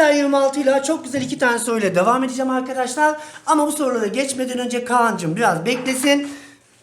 ila 26 ile çok güzel iki tane soruyla devam edeceğim arkadaşlar. Ama bu sorulara geçmeden önce Kaan'cığım biraz beklesin.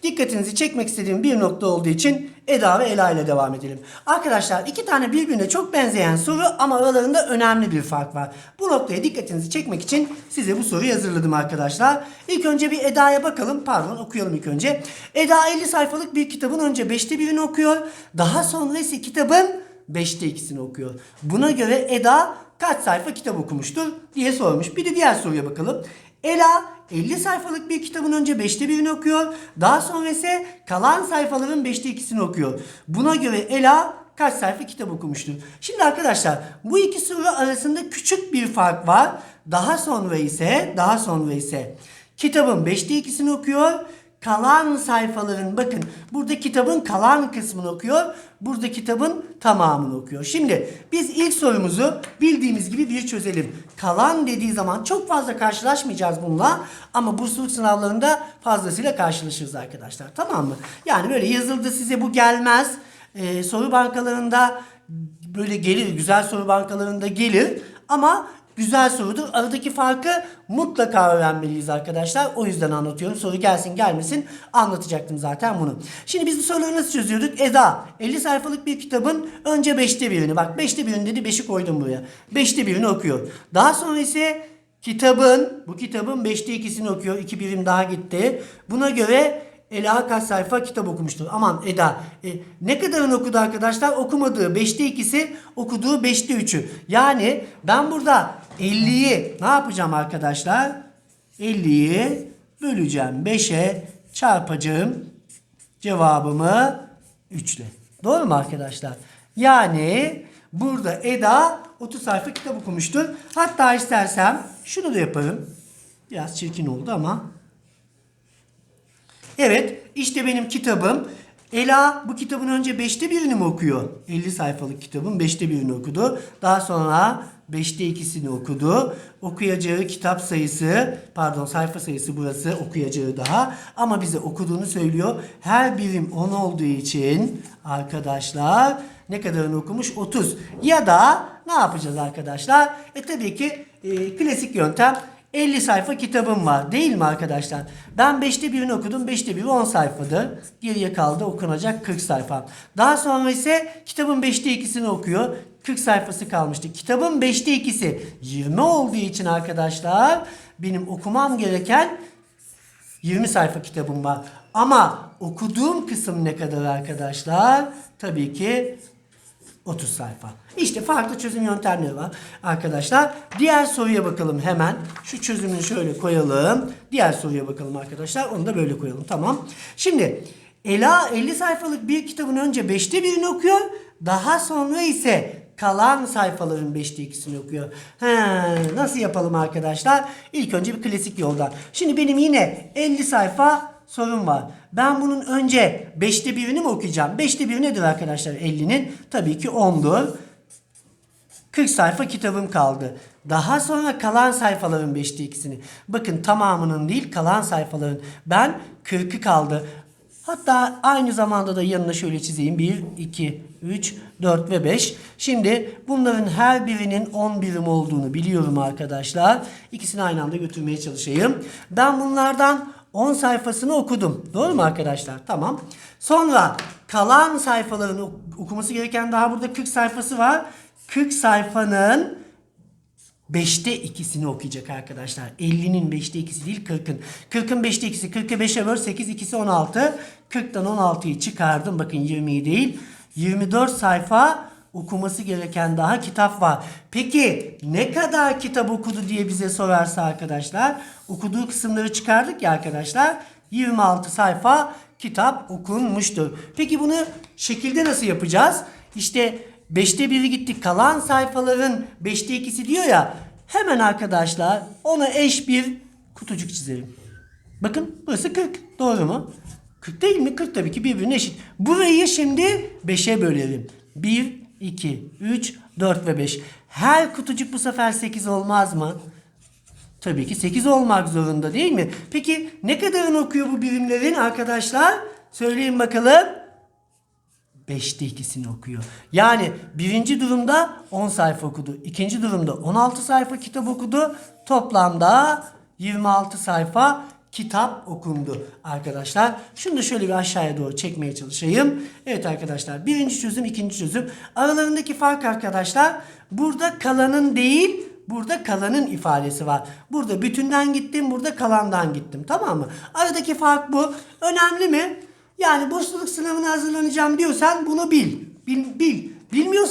Dikkatinizi çekmek istediğim bir nokta olduğu için Eda ve Ela ile devam edelim. Arkadaşlar iki tane birbirine çok benzeyen soru ama aralarında önemli bir fark var. Bu noktaya dikkatinizi çekmek için size bu soruyu hazırladım arkadaşlar. İlk önce bir Eda'ya bakalım. Pardon okuyalım ilk önce. Eda 50 sayfalık bir kitabın önce 5'te birini okuyor. Daha sonra ise kitabın 5'te ikisini okuyor. Buna göre Eda kaç sayfa kitap okumuştur diye sormuş. Bir de diğer soruya bakalım. Ela 50 sayfalık bir kitabın önce 5'te birini okuyor. Daha sonra ise kalan sayfaların 5'te ikisini okuyor. Buna göre Ela kaç sayfa kitap okumuştur? Şimdi arkadaşlar bu iki soru arasında küçük bir fark var. Daha sonra ise daha sonra ise kitabın 5'te ikisini okuyor. Kalan sayfaların bakın burada kitabın kalan kısmını okuyor. Burada kitabın tamamını okuyor. Şimdi biz ilk sorumuzu bildiğimiz gibi bir çözelim. Kalan dediği zaman çok fazla karşılaşmayacağız bununla ama bursluluk sınavlarında fazlasıyla karşılaşırız arkadaşlar. Tamam mı? Yani böyle yazıldı size bu gelmez. Ee, soru bankalarında böyle gelir. Güzel soru bankalarında gelir. Ama güzel sorudur. Aradaki farkı mutlaka öğrenmeliyiz arkadaşlar. O yüzden anlatıyorum. Soru gelsin gelmesin anlatacaktım zaten bunu. Şimdi biz bu soruları nasıl çözüyorduk? Eda 50 sayfalık bir kitabın önce 5'te birini bak 5'te birini dedi 5'i koydum buraya. 5'te birini okuyor. Daha sonra ise kitabın bu kitabın 5'te ikisini okuyor. 2 birim daha gitti. Buna göre Ela kaç sayfa kitap okumuştur? Aman Eda e, ne kadarını okudu arkadaşlar? Okumadığı 5'te 2'si okuduğu 5'te 3'ü. Yani ben burada 50'yi ne yapacağım arkadaşlar? 50'yi böleceğim 5'e çarpacağım cevabımı 3 ile. Doğru mu arkadaşlar? Yani burada Eda 30 sayfa kitap okumuştur. Hatta istersem şunu da yaparım. Biraz çirkin oldu ama Evet işte benim kitabım. Ela bu kitabın önce 5'te birini mi okuyor? 50 sayfalık kitabın 5'te birini okudu. Daha sonra 5'te ikisini okudu. Okuyacağı kitap sayısı, pardon sayfa sayısı burası okuyacağı daha. Ama bize okuduğunu söylüyor. Her birim 10 olduğu için arkadaşlar ne kadarını okumuş? 30. Ya da ne yapacağız arkadaşlar? E tabii ki e, klasik yöntem 50 sayfa kitabım var değil mi arkadaşlar? Ben 5'te birini okudum. 5'te biri 10 sayfadır. Geriye kaldı okunacak 40 sayfa. Daha sonra ise kitabın 5'te ikisini okuyor. 40 sayfası kalmıştı. Kitabın 5'te ikisi 20 olduğu için arkadaşlar benim okumam gereken 20 sayfa kitabım var. Ama okuduğum kısım ne kadar arkadaşlar? Tabii ki 30 sayfa. İşte farklı çözüm yöntemleri var arkadaşlar. Diğer soruya bakalım hemen. Şu çözümünü şöyle koyalım. Diğer soruya bakalım arkadaşlar. Onu da böyle koyalım. Tamam. Şimdi Ela 50 sayfalık bir kitabın önce 5'te birini okuyor. Daha sonra ise kalan sayfaların 5'te ikisini okuyor. He, nasıl yapalım arkadaşlar? İlk önce bir klasik yoldan. Şimdi benim yine 50 sayfa sorun var. Ben bunun önce 5'te birini mi okuyacağım? 5'te biri nedir arkadaşlar 50'nin? Tabii ki 10'dur. 40 sayfa kitabım kaldı. Daha sonra kalan sayfaların 5'te ikisini. Bakın tamamının değil kalan sayfaların. Ben 40'ı kaldı. Hatta aynı zamanda da yanına şöyle çizeyim. 1, 2, 3, 4 ve 5. Şimdi bunların her birinin 10 birim olduğunu biliyorum arkadaşlar. İkisini aynı anda götürmeye çalışayım. Ben bunlardan 10 sayfasını okudum. Doğru mu arkadaşlar? Tamam. Sonra kalan sayfaların ok- okuması gereken daha burada 40 sayfası var. 40 sayfanın 5'te ikisini okuyacak arkadaşlar. 50'nin 5'te ikisi değil 40'ın. 40'ın 5'te ikisi 40'ı 5'e böl 8 ikisi 16. 40'tan 16'yı çıkardım. Bakın 20'yi değil. 24 sayfa okuması gereken daha kitap var. Peki ne kadar kitap okudu diye bize sorarsa arkadaşlar. Okuduğu kısımları çıkardık ya arkadaşlar. 26 sayfa kitap okunmuştur. Peki bunu şekilde nasıl yapacağız? İşte 5'te biri gitti kalan sayfaların 5'te ikisi diyor ya. Hemen arkadaşlar ona eş bir kutucuk çizelim. Bakın burası 40. Doğru mu? 40 değil mi? 40 tabii ki birbirine eşit. Burayı şimdi 5'e bölelim. 1, 2, 3, 4 ve 5. Her kutucuk bu sefer 8 olmaz mı? Tabii ki 8 olmak zorunda değil mi? Peki ne kadarını okuyor bu birimlerin arkadaşlar? Söyleyin bakalım. 5'te ikisini okuyor. Yani birinci durumda 10 sayfa okudu. ikinci durumda 16 sayfa kitap okudu. Toplamda 26 sayfa kitap okundu arkadaşlar. Şunu da şöyle bir aşağıya doğru çekmeye çalışayım. Evet arkadaşlar birinci çözüm ikinci çözüm. Aralarındaki fark arkadaşlar burada kalanın değil burada kalanın ifadesi var. Burada bütünden gittim burada kalandan gittim tamam mı? Aradaki fark bu. Önemli mi? Yani bursluluk sınavına hazırlanacağım diyorsan bunu bil. Bil, bil.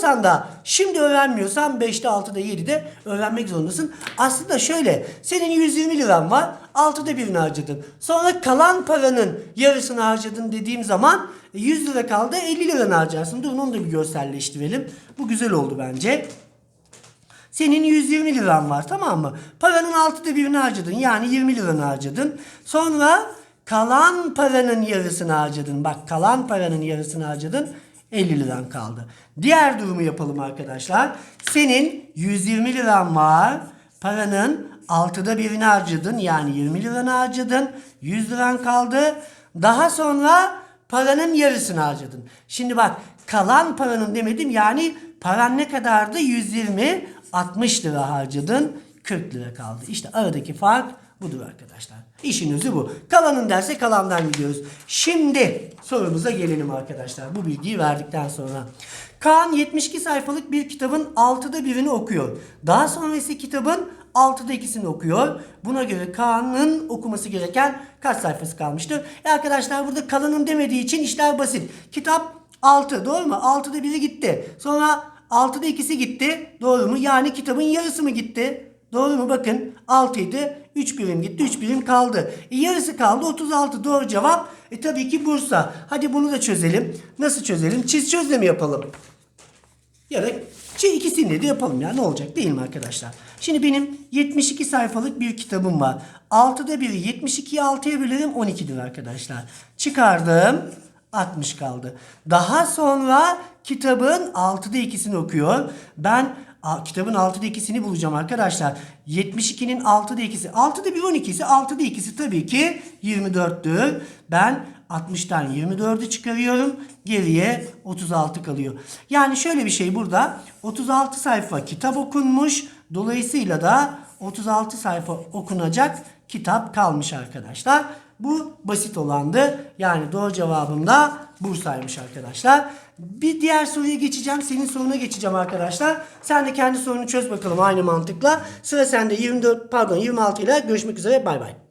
Bilmiyorsan da şimdi öğrenmiyorsan 5'te 6'da 7'de öğrenmek zorundasın. Aslında şöyle senin 120 liran var 6'da birini harcadın. Sonra kalan paranın yarısını harcadın dediğim zaman e, 100 lira kaldı 50 liranı harcarsın. Dur onu da bir görselleştirelim. Bu güzel oldu bence. Senin 120 liran var tamam mı? Paranın altıda birini harcadın. Yani 20 liranı harcadın. Sonra kalan paranın yarısını harcadın. Bak kalan paranın yarısını harcadın. 50 liran kaldı. Diğer durumu yapalım arkadaşlar. Senin 120 liran var. Paranın altıda birini harcadın. Yani 20 liranı harcadın. 100 liran kaldı. Daha sonra paranın yarısını harcadın. Şimdi bak kalan paranın demedim yani paran ne kadardı? 120 60 lira harcadın 40 lira kaldı. İşte aradaki fark budur arkadaşlar. İşin özü bu. Kalanın derse kalandan gidiyoruz. Şimdi sorumuza gelelim arkadaşlar. Bu bilgiyi verdikten sonra. Kaan 72 sayfalık bir kitabın 6'da birini okuyor. Daha sonra ise kitabın 6'da ikisini okuyor. Buna göre Kaan'ın okuması gereken kaç sayfası kalmıştır? E arkadaşlar burada kalanın demediği için işler basit. Kitap 6 doğru mu? 6'da biri gitti. Sonra 6'da ikisi gitti. Doğru mu? Yani kitabın yarısı mı gitti? Doğru mu? Bakın 6 idi. 3 birim gitti. 3 birim kaldı. E, yarısı kaldı. 36 doğru cevap. E tabii ki Bursa. Hadi bunu da çözelim. Nasıl çözelim? Çiz çözle mi yapalım? Ya da şey ikisini de yapalım ya ne olacak değil mi arkadaşlar? Şimdi benim 72 sayfalık bir kitabım var. 6'da biri 72'yi 6'ya bölerim 12'dir arkadaşlar. Çıkardım 60 kaldı. Daha sonra kitabın 6'da ikisini okuyor. Ben kitabın 6'da ikisini bulacağım arkadaşlar. 72'nin 6'da ikisi. 6'da 1 12'si 6'da ikisi tabii ki 24'tür. Ben 60'tan 24'ü çıkarıyorum. Geriye 36 kalıyor. Yani şöyle bir şey burada. 36 sayfa kitap okunmuş. Dolayısıyla da 36 sayfa okunacak kitap kalmış arkadaşlar. Bu basit olandı. Yani doğru cevabım da Bursa'ymış arkadaşlar. Bir diğer soruya geçeceğim. Senin soruna geçeceğim arkadaşlar. Sen de kendi sorunu çöz bakalım aynı mantıkla. Sıra sende 24 pardon 26 ile görüşmek üzere. Bay bay.